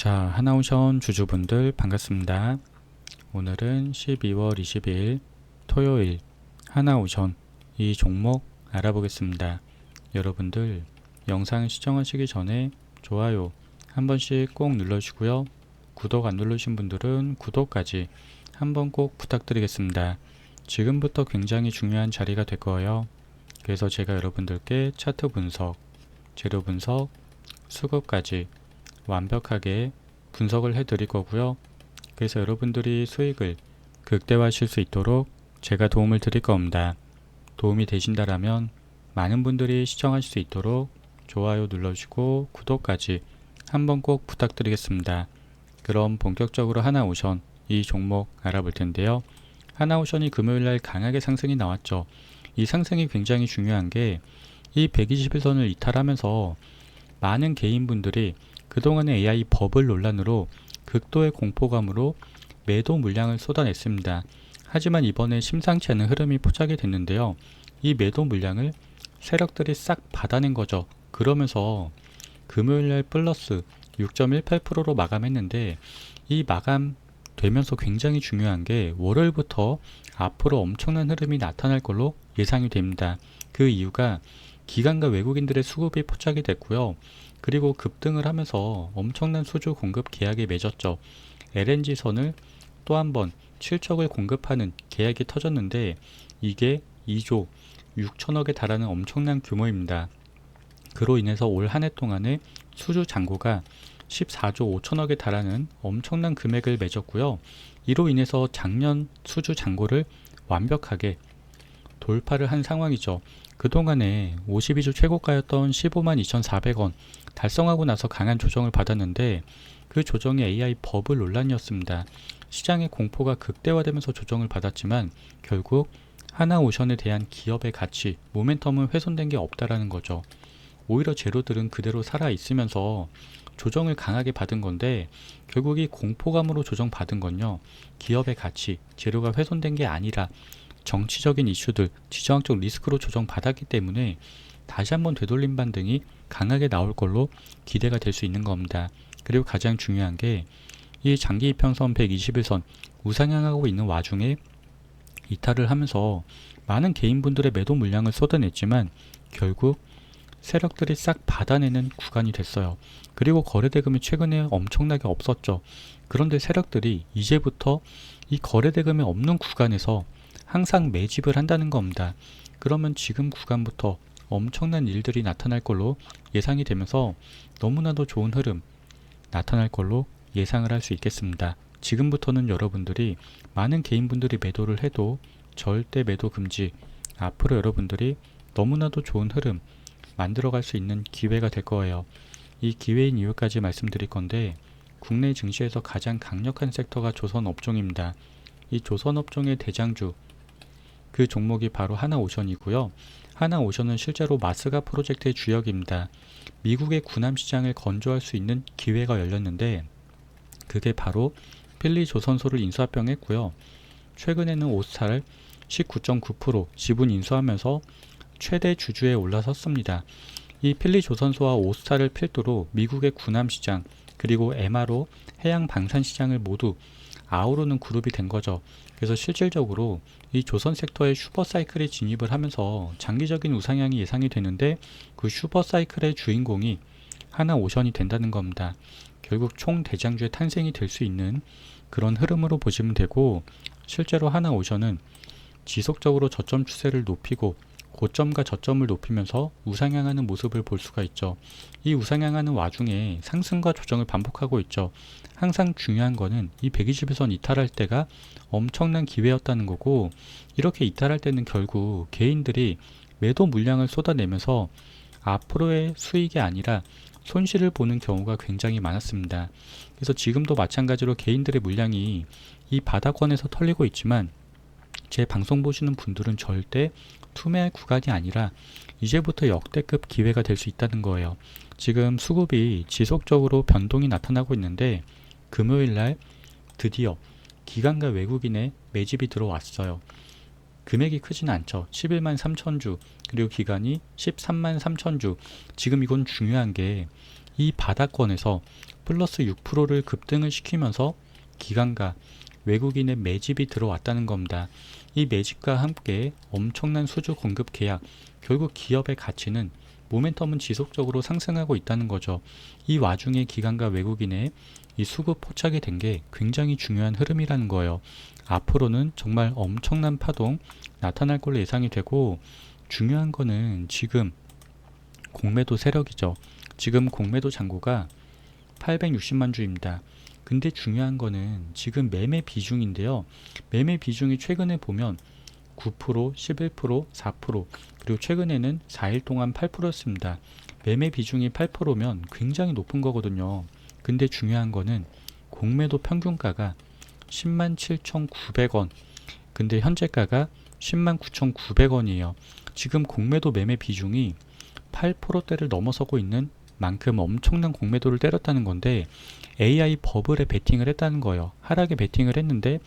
자, 하나오션 주주분들 반갑습니다. 오늘은 12월 20일 토요일 하나오션 이 종목 알아보겠습니다. 여러분들 영상 시청하시기 전에 좋아요 한 번씩 꼭 눌러주시고요. 구독 안 누르신 분들은 구독까지 한 번 꼭 부탁드리겠습니다. 지금부터 굉장히 중요한 자리가 될 거예요. 그래서 제가 여러분들께 차트 분석, 재료 분석, 수급까지 완벽하게 분석을 해 드릴 거고요. 그래서 여러분들이 수익을 극대화하실 수 있도록 제가 도움을 드릴 겁니다. 도움이 되신다라면 많은 분들이 시청하실 수 있도록 좋아요 눌러주시고 구독까지 한번 꼭 부탁드리겠습니다. 그럼 본격적으로 하나오션 이 종목 알아볼 텐데요. 하나오션이 금요일날 강하게 상승이 나왔죠. 이 상승이 굉장히 중요한 게 이 121선을 이탈하면서 많은 개인분들이 그동안의 AI 버블 논란으로 극도의 공포감으로 매도 물량을 쏟아냈습니다. 하지만 이번에 심상치 않은 흐름이 포착이 됐는데요. 이 매도 물량을 세력들이 싹 받아낸 거죠. 그러면서 금요일날 플러스 6.18%로 마감했는데 이 마감 되면서 굉장히 중요한 게 월요일부터 앞으로 엄청난 흐름이 나타날 걸로 예상이 됩니다. 그 이유가 기관과 외국인들의 수급이 포착이 됐고요. 그리고 급등을 하면서 엄청난 수주 공급 계약이 맺었죠. LNG선을 또 한 번 7척을 공급하는 계약이 터졌는데 이게 2조 6천억에 달하는 엄청난 규모입니다. 그로 인해서 올 한 해 동안에 수주 잔고가 14조 5천억에 달하는 엄청난 금액을 맺었고요. 이로 인해서 작년 수주 잔고를 완벽하게 돌파를 한 상황이죠. 그동안에 52주 최고가였던 15만 2,400원 달성하고 나서 강한 조정을 받았는데 그 조정이 AI 버블 논란이었습니다. 시장의 공포가 극대화되면서 조정을 받았지만 결국 하나오션에 대한 기업의 가치, 모멘텀은 훼손된 게 없다라는 거죠. 오히려 재료들은 그대로 살아 있으면서 조정을 강하게 받은 건데 결국 이 공포감으로 조정받은 건요. 기업의 가치, 재료가 훼손된 게 아니라 정치적인 이슈들, 지정학적 리스크로 조정받았기 때문에 다시 한번 되돌림 반등이 강하게 나올 걸로 기대가 될 수 있는 겁니다. 그리고 가장 중요한 게 이 장기 이평선 121선 우상향하고 있는 와중에 이탈을 하면서 많은 개인분들의 매도 물량을 쏟아냈지만 결국 세력들이 싹 받아내는 구간이 됐어요. 그리고 거래대금이 최근에 엄청나게 없었죠. 그런데 세력들이 이제부터 이 거래대금이 없는 구간에서 항상 매집을 한다는 겁니다. 그러면 지금 구간부터 엄청난 일들이 나타날 걸로 예상이 되면서 너무나도 좋은 흐름 나타날 걸로 예상을 할 수 있겠습니다. 지금부터는 여러분들이 많은 개인분들이 매도를 해도 절대 매도 금지 앞으로 여러분들이 너무나도 좋은 흐름 만들어갈 수 있는 기회가 될 거예요. 이 기회인 이유까지 말씀드릴 건데 국내 증시에서 가장 강력한 섹터가 조선업종입니다. 이 조선업종의 대장주 그 종목이 바로 하나오션이고요. 하나 오션은 실제로 마스가 프로젝트의 주역입니다. 미국의 군함 시장을 건조할 수 있는 기회가 열렸는데 그게 바로 필리 조선소를 인수합병했고요. 최근에는 오스타를 19.9% 지분 인수하면서 최대 주주에 올라섰습니다. 이 필리 조선소와 오스타를 필두로 미국의 군함 시장 그리고 MRO 해양 방산 시장을 모두 아우르는 그룹이 된 거죠. 그래서 실질적으로 이 조선 섹터의 슈퍼 사이클에 진입을 하면서 장기적인 우상향이 예상이 되는데 그 슈퍼 사이클의 주인공이 하나 오션이 된다는 겁니다. 결국 총 대장주의 탄생이 될 수 있는 그런 흐름으로 보시면 되고 실제로 하나 오션은 지속적으로 저점 추세를 높이고 고점과 저점을 높이면서 우상향하는 모습을 볼 수가 있죠. 이 우상향하는 와중에 상승과 조정을 반복하고 있죠. 항상 중요한 거는 이 120에선 이탈할 때가 엄청난 기회였다는 거고 이렇게 이탈할 때는 결국 개인들이 매도 물량을 쏟아내면서 앞으로의 수익이 아니라 손실을 보는 경우가 굉장히 많았습니다. 그래서 지금도 마찬가지로 개인들의 물량이 이 바닥권에서 털리고 있지만 제 방송 보시는 분들은 절대 투매할 구간이 아니라 이제부터 역대급 기회가 될 수 있다는 거예요. 지금 수급이 지속적으로 변동이 나타나고 있는데 금요일 날 드디어 기관과 외국인의 매집이 들어왔어요. 금액이 크진 않죠. 11만 3천 주 그리고 기간이 13만 3천 주. 지금 이건 중요한 게 이 바닥권에서 플러스 6%를 급등을 시키면서 기관과 외국인의 매집이 들어왔다는 겁니다. 이 매집과 함께 엄청난 수주 공급 계약, 결국 기업의 가치는 모멘텀은 지속적으로 상승하고 있다는 거죠. 이 와중에 기관과 외국인의 이 수급 포착이 된 게 굉장히 중요한 흐름이라는 거예요. 앞으로는 정말 엄청난 파동 나타날 걸로 예상이 되고 중요한 거는 지금 공매도 세력이죠. 지금 공매도 잔고가 860만 주입니다. 근데 중요한 거는 지금 매매 비중인데요. 매매 비중이 최근에 보면 9%, 11%, 4% 그리고 최근에는 4일 동안 8%였습니다. 매매 비중이 8%면 굉장히 높은 거거든요. 근데 중요한 거는 공매도 평균가가 10만 7,900원. 근데 현재가가 10만 9,900원이에요. 지금 공매도 매매 비중이 8%대를 넘어서고 있는 만큼 엄청난 공매도를 때렸다는 건데 AI 버블에 베팅을 했다는 거예요. 하락에 베팅을 했는데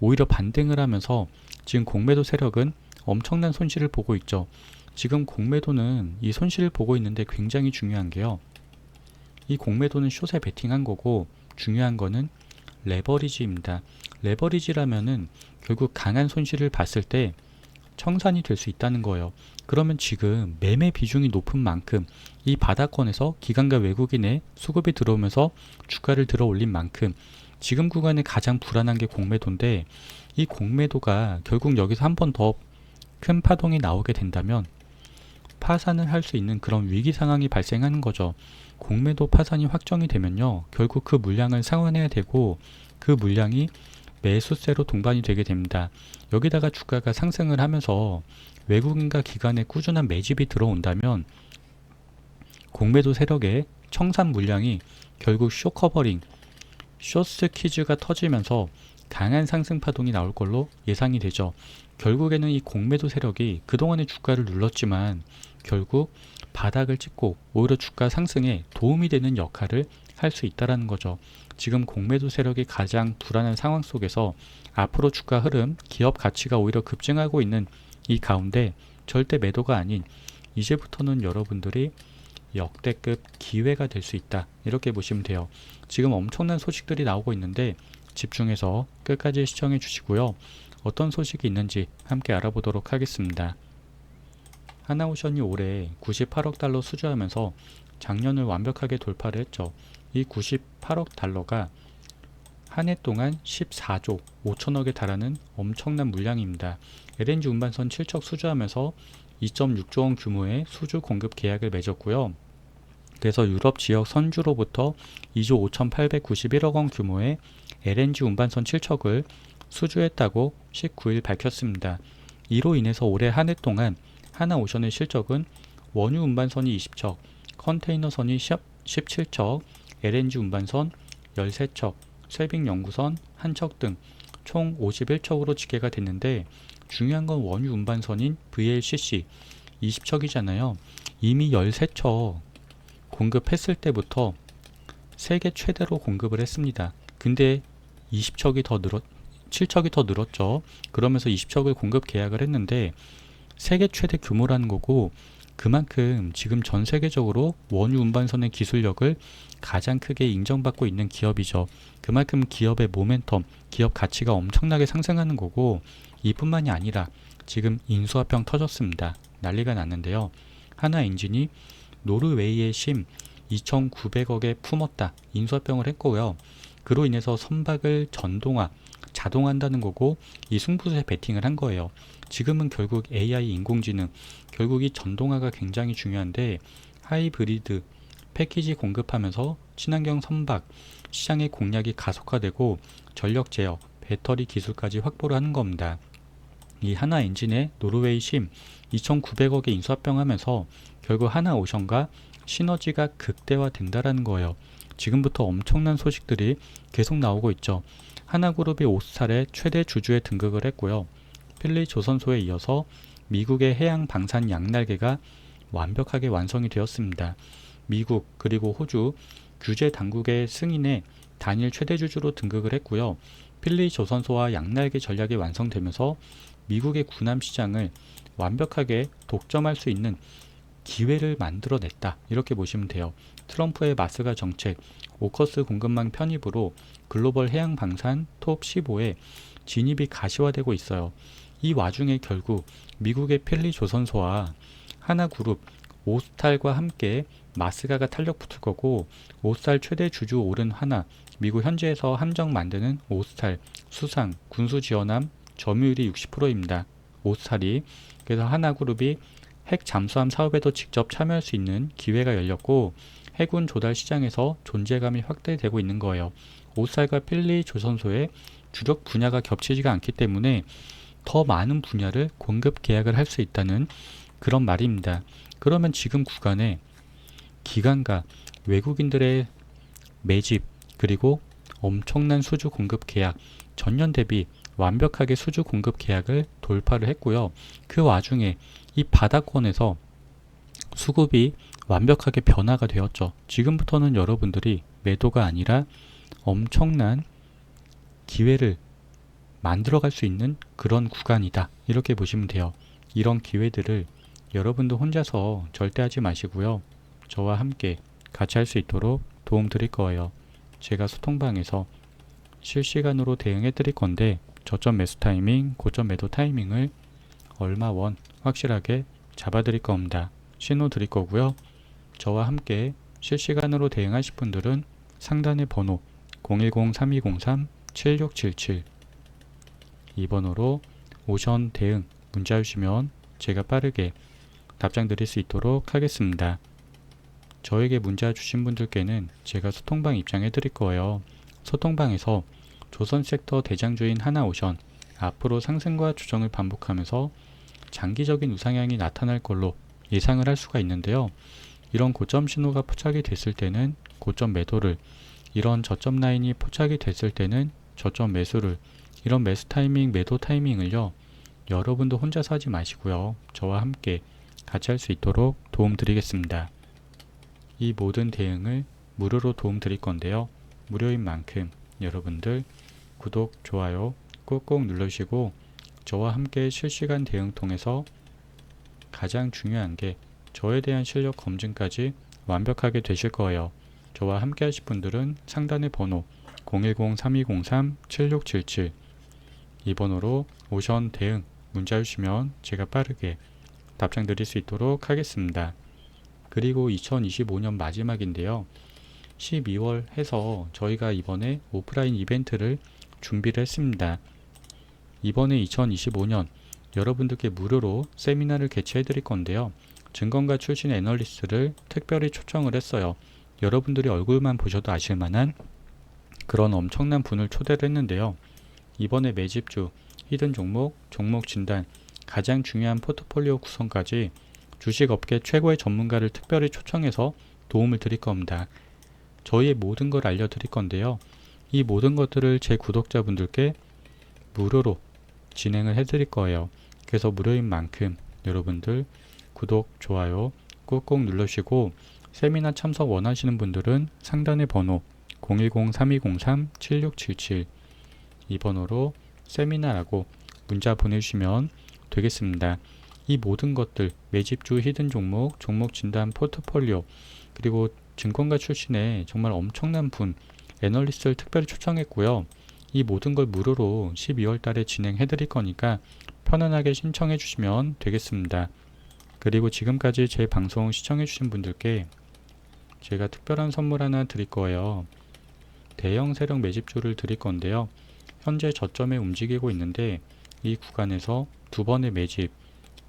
오히려 반등을 하면서 지금 공매도 세력은 엄청난 손실을 보고 있죠. 지금 공매도는 이 손실을 보고 있는데 굉장히 중요한 게요. 이 공매도는 숏에 베팅한 거고 중요한 거는 레버리지입니다. 레버리지라면은 결국 강한 손실을 봤을 때 청산이 될 수 있다는 거예요. 그러면 지금 매매 비중이 높은 만큼 이 바닥권에서 기관과 외국인의 수급이 들어오면서 주가를 들어 올린 만큼 지금 구간에 가장 불안한 게 공매도인데 이 공매도가 결국 여기서 한 번 더 큰 파동이 나오게 된다면 파산을 할 수 있는 그런 위기 상황이 발생하는 거죠. 공매도 파산이 확정이 되면요. 결국 그 물량을 상환해야 되고 그 물량이 매수세로 동반이 되게 됩니다. 여기다가 주가가 상승을 하면서 외국인과 기관의 꾸준한 매집이 들어온다면 공매도 세력의 청산 물량이 결국 쇼커버링, 쇼스 퀴즈가 터지면서 강한 상승 파동이 나올 걸로 예상이 되죠. 결국에는 이 공매도 세력이 그동안의 주가를 눌렀지만 결국 바닥을 찍고 오히려 주가 상승에 도움이 되는 역할을 할 수 있다라는 거죠. 지금 공매도 세력이 가장 불안한 상황 속에서 앞으로 주가 흐름, 기업 가치가 오히려 급증하고 있는 이 가운데 절대 매도가 아닌 이제부터는 여러분들이 역대급 기회가 될 수 있다. 이렇게 보시면 돼요. 지금 엄청난 소식들이 나오고 있는데 집중해서 끝까지 시청해 주시고요. 어떤 소식이 있는지 함께 알아보도록 하겠습니다. 하나오션이 올해 98억 달러 수주하면서 작년을 완벽하게 돌파를 했죠. 이 98억 달러가 한 해 동안 14조 5천억에 달하는 엄청난 물량입니다. LNG 운반선 7척 수주하면서 2.6조 원 규모의 수주 공급 계약을 맺었고요. 그래서 유럽 지역 선주로부터 2조 5,891억 원 규모의 LNG 운반선 7척을 수주했다고 19일 밝혔습니다. 이로 인해서 올해 한 해 동안 하나오션의 실적은 원유 운반선이 20척, 컨테이너선이 17척, LNG 운반선 13척, 쇠빙 연구선 1척 등 총 51척으로 집계가 됐는데 중요한 건 원유 운반선인 VLCC 20척이잖아요. 이미 13척 공급했을 때부터 세계 최대로 공급을 했습니다. 근데 20척이 더 늘었 7척이 더 늘었죠. 그러면서 20척을 공급 계약을 했는데 세계 최대 규모라는 거고 그만큼 지금 전 세계적으로 원유 운반선의 기술력을 가장 크게 인정받고 있는 기업이죠. 그만큼 기업의 모멘텀, 기업 가치가 엄청나게 상승하는 거고 이뿐만이 아니라 지금 인수합병 터졌습니다. 난리가 났는데요. 하나 엔진이 노르웨이의 심 2,900억에 품었다. 인수합병을 했고요. 그로 인해서 선박을 전동화, 자동한다는 거고 이 승부수에 베팅을 한 거예요. 지금은 결국 AI 인공지능, 결국 이 전동화가 굉장히 중요한데 하이브리드 패키지 공급하면서 친환경 선박 시장의 공략이 가속화되고 전력 제어, 배터리 기술까지 확보를 하는 겁니다. 이 하나 엔진의 노르웨이 심 2,900억에 인수합병하면서 결국 하나 오션과 시너지가 극대화된다라는 거예요. 지금부터 엄청난 소식들이 계속 나오고 있죠. 하나그룹이 오스탈의 최대 주주에 등극을 했고요. 필리 조선소에 이어서 미국의 해양 방산 양날개가 완벽하게 완성이 되었습니다. 미국 그리고 호주 규제 당국의 승인에 단일 최대 주주로 등극을 했고요. 필리 조선소와 양날개 전략이 완성되면서 미국의 군함 시장을 완벽하게 독점할 수 있는 기회를 만들어냈다. 이렇게 보시면 돼요. 트럼프의 마스가 정책, 오커스 공급망 편입으로 글로벌 해양 방산 톱 15에 진입이 가시화되고 있어요. 이 와중에 결국 미국의 필리 조선소와 하나그룹, 오스탈과 함께 마스가가 탄력 붙을 거고 오스탈 최대 주주 오른 하나, 미국 현지에서 함정 만드는 오스탈, 수상, 군수 지원함 점유율이 60%입니다. 오스탈이 그래서 하나그룹이 핵 잠수함 사업에도 직접 참여할 수 있는 기회가 열렸고 해군 조달 시장에서 존재감이 확대되고 있는 거예요. 오스탈과 필리 조선소의 주력 분야가 겹치지가 않기 때문에 더 많은 분야를 공급 계약을 할 수 있다는 그런 말입니다. 그러면 지금 구간에 기관과 외국인들의 매집 그리고 엄청난 수주 공급 계약 전년 대비 완벽하게 수주 공급 계약을 돌파를 했고요. 그 와중에 이 바닥권에서 수급이 완벽하게 변화가 되었죠. 지금부터는 여러분들이 매도가 아니라 엄청난 기회를 만들어갈 수 있는 그런 구간이다. 이렇게 보시면 돼요. 이런 기회들을 여러분도 혼자서 절대 하지 마시고요. 저와 함께 같이 할 수 있도록 도움 드릴 거예요. 제가 소통방에서 실시간으로 대응해 드릴 건데 저점 매수 타이밍, 고점 매도 타이밍을 얼마 원 확실하게 잡아 드릴 겁니다. 신호 드릴 거고요. 저와 함께 실시간으로 대응하실 분들은 상단의 번호 010-3203-7677 이 번호로 오션 대응 문자 주시면 제가 빠르게 답장 드릴 수 있도록 하겠습니다. 저에게 문자 주신 분들께는 제가 소통방 입장해 드릴 거예요. 소통방에서 조선 섹터 대장주인 하나오션 앞으로 상승과 조정을 반복하면서 장기적인 우상향이 나타날 걸로 예상을 할 수가 있는데요. 이런 고점 신호가 포착이 됐을 때는 고점 매도를 이런 저점 라인이 포착이 됐을 때는 저점 매수를 이런 매수 타이밍 매도 타이밍을요 여러분도 혼자서 하지 마시고요. 저와 함께 같이 할 수 있도록 도움 드리겠습니다. 이 모든 대응을 무료로 도움 드릴 건데요. 무료인 만큼 여러분들 구독 좋아요 꾹꾹 눌러주시고 저와 함께 실시간 대응 통해서 가장 중요한 게 저에 대한 실력 검증까지 완벽하게 되실 거예요. 저와 함께 하실 분들은 상단의 번호 010-3203-7677 이 번호로 오션 대응 문자 주시면 제가 빠르게 답장 드릴 수 있도록 하겠습니다. 그리고 2025년 마지막인데요. 12월 해서 저희가 이번에 오프라인 이벤트를 준비를 했습니다. 이번에 2025년 여러분들께 무료로 세미나를 개최해 드릴 건데요. 증권가 출신 애널리스트를 특별히 초청을 했어요. 여러분들이 얼굴만 보셔도 아실 만한 그런 엄청난 분을 초대를 했는데요. 이번에 매집주, 히든 종목, 종목 진단, 가장 중요한 포트폴리오 구성까지 주식업계 최고의 전문가를 특별히 초청해서 도움을 드릴 겁니다. 저희의 모든 걸 알려드릴 건데요. 이 모든 것들을 제 구독자분들께 무료로 진행을 해드릴 거예요. 그래서 무료인 만큼 여러분들 구독, 좋아요 꾹꾹 눌러주시고 세미나 참석 원하시는 분들은 상단의 번호 010-3203-7677 이 번호로 세미나라고 문자 보내주시면 되겠습니다. 이 모든 것들 매집주 히든 종목, 종목 진단 포트폴리오 그리고 증권가 출신의 정말 엄청난 분 애널리스트를 특별히 초청했고요. 이 모든 걸 무료로 12월 달에 진행해 드릴 거니까 편안하게 신청해 주시면 되겠습니다. 그리고 지금까지 제 방송 시청해 주신 분들께 제가 특별한 선물 하나 드릴 거예요. 대형 세력 매집주를 드릴 건데요. 현재 저점에 움직이고 있는데 이 구간에서 두 번의 매집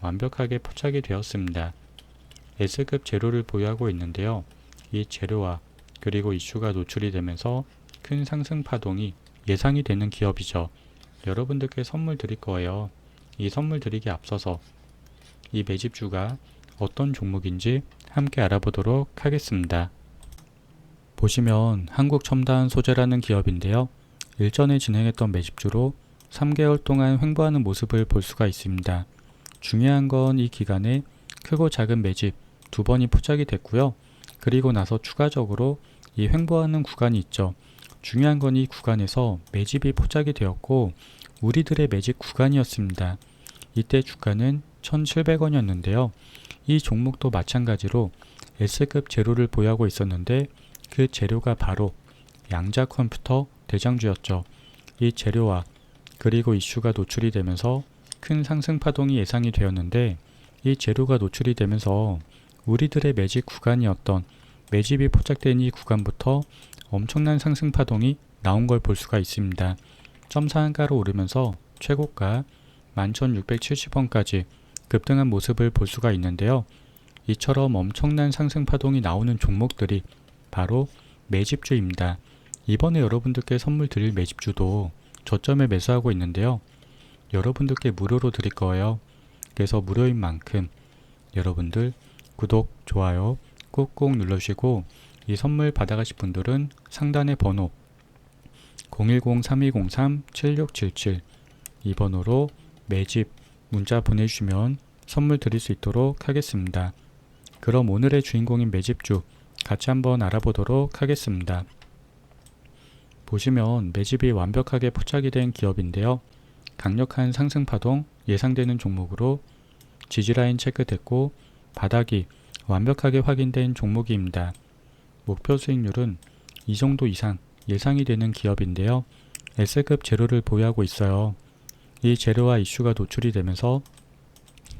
완벽하게 포착이 되었습니다. S급 재료를 보유하고 있는데요. 이 재료와 그리고 이슈가 노출이 되면서 큰 상승 파동이 예상이 되는 기업이죠. 여러분들께 선물 드릴 거예요. 이 선물 드리기 앞서서 이 매집주가 어떤 종목인지 함께 알아보도록 하겠습니다. 보시면 한국 첨단 소재라는 기업인데요. 일전에 진행했던 매집주로 3개월 동안 횡보하는 모습을 볼 수가 있습니다. 중요한 건 이 기간에 크고 작은 매집 두 번이 포착이 됐고요. 그리고 나서 추가적으로 이 횡보하는 구간이 있죠. 중요한 건 이 구간에서 매집이 포착이 되었고 우리들의 매집 구간이었습니다. 이때 주가는 1,700원이었는데요. 이 종목도 마찬가지로 S급 재료를 보유하고 있었는데 그 재료가 바로 양자 컴퓨터 대장주였죠. 이 재료와 그리고 이슈가 노출이 되면서 큰 상승 파동이 예상이 되었는데 이 재료가 노출이 되면서 우리들의 매집 구간이었던 매집이 포착된 이 구간부터 엄청난 상승 파동이 나온 걸 볼 수가 있습니다. 점상한가로 오르면서 최고가 11,670원까지 급등한 모습을 볼 수가 있는데요. 이처럼 엄청난 상승 파동이 나오는 종목들이 바로 매집주입니다. 이번에 여러분들께 선물 드릴 매집주도 저점에 매수하고 있는데요. 여러분들께 무료로 드릴 거예요. 그래서 무료인 만큼 여러분들 구독, 좋아요 꾹꾹 눌러주시고 이 선물 받아가실 분들은 상단의 번호 010-3203-7677 이 번호로 매집 문자 보내주시면 선물 드릴 수 있도록 하겠습니다. 그럼 오늘의 주인공인 매집주 같이 한번 알아보도록 하겠습니다. 보시면 매집이 완벽하게 포착이 된 기업인데요. 강력한 상승 파동 예상되는 종목으로 지지라인 체크됐고 바닥이 완벽하게 확인된 종목입니다. 목표 수익률은 이 정도 이상 예상이 되는 기업인데요. S급 재료를 보유하고 있어요. 이 재료와 이슈가 노출이 되면서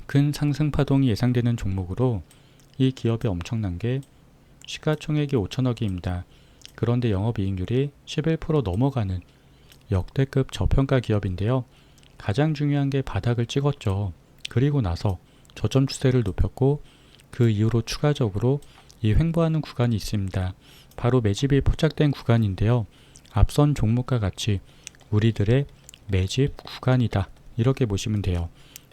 큰 상승 파동이 예상되는 종목으로 이 기업이 엄청난 게 시가총액이 5천억입니다. 그런데 영업이익률이 11% 넘어가는 역대급 저평가 기업인데요. 가장 중요한 게 바닥을 찍었죠. 그리고 나서 저점 추세를 높였고 그 이후로 추가적으로 이 횡보하는 구간이 있습니다. 바로 매집이 포착된 구간인데요. 앞선 종목과 같이 우리들의 매집 구간이다. 이렇게 보시면 돼요.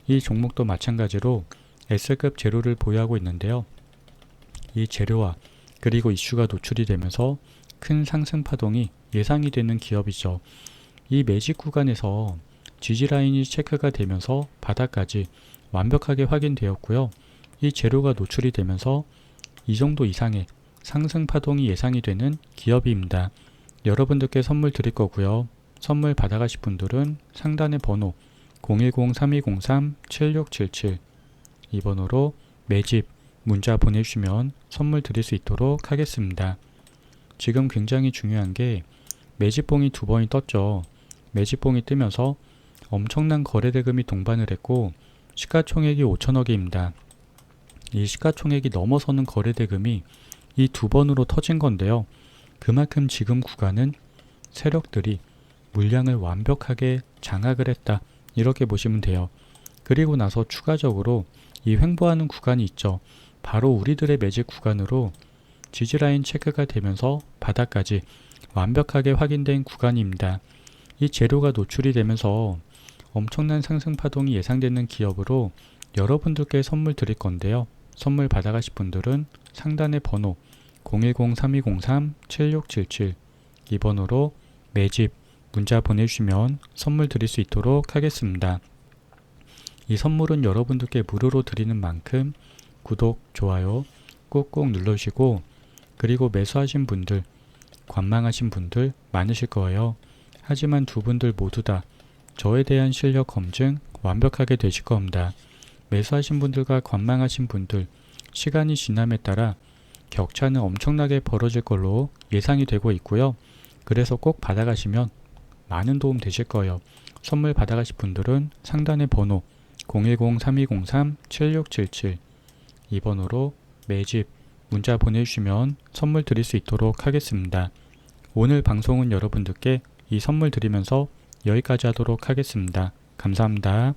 이 종목도 마찬가지로 S급 재료를 보유하고 있는데요. 이 재료와 그리고 이슈가 노출이 되면서 큰 상승 파동이 예상이 되는 기업이죠. 이 매집 구간에서 지지 라인이 체크가 되면서 바닥까지 완벽하게 확인되었고요. 이 재료가 노출이 되면서 이 정도 이상의 상승 파동이 예상이 되는 기업입니다. 여러분들께 선물 드릴 거고요. 선물 받아가실 분들은 상단의 번호 010-3203-7677 이 번호로 매집 문자 보내주시면 선물 드릴 수 있도록 하겠습니다. 지금 굉장히 중요한 게 매집봉이 두 번이 떴죠. 매집봉이 뜨면서 엄청난 거래대금이 동반을 했고 시가총액이 5천억입니다. 이 시가총액이 넘어서는 거래대금이 이 두 번으로 터진 건데요. 그만큼 지금 구간은 세력들이 물량을 완벽하게 장악을 했다. 이렇게 보시면 돼요. 그리고 나서 추가적으로 이 횡보하는 구간이 있죠. 바로 우리들의 매집 구간으로 지지라인 체크가 되면서 바닥까지 완벽하게 확인된 구간입니다. 이 재료가 노출이 되면서 엄청난 상승 파동이 예상되는 기업으로 여러분들께 선물 드릴 건데요. 선물 받아가실 분들은 상단의 번호 010-3203-7677이 번호로 매집 문자 보내주시면 선물 드릴 수 있도록 하겠습니다. 이 선물은 여러분들께 무료로 드리는 만큼 구독, 좋아요 꾹꾹 눌러주시고 그리고 매수하신 분들, 관망하신 분들 많으실 거예요. 하지만 두 분들 모두 다 저에 대한 실력 검증 완벽하게 되실 겁니다. 매수하신 분들과 관망하신 분들, 시간이 지남에 따라 격차는 엄청나게 벌어질 걸로 예상이 되고 있고요. 그래서 꼭 받아가시면 많은 도움 되실 거예요. 선물 받아가실 분들은 상단의 번호 010-3203-7677이 번호로 매집 문자 보내주시면 선물 드릴 수 있도록 하겠습니다. 오늘 방송은 여러분들께 이 선물 드리면서 여기까지 하도록 하겠습니다. 감사합니다.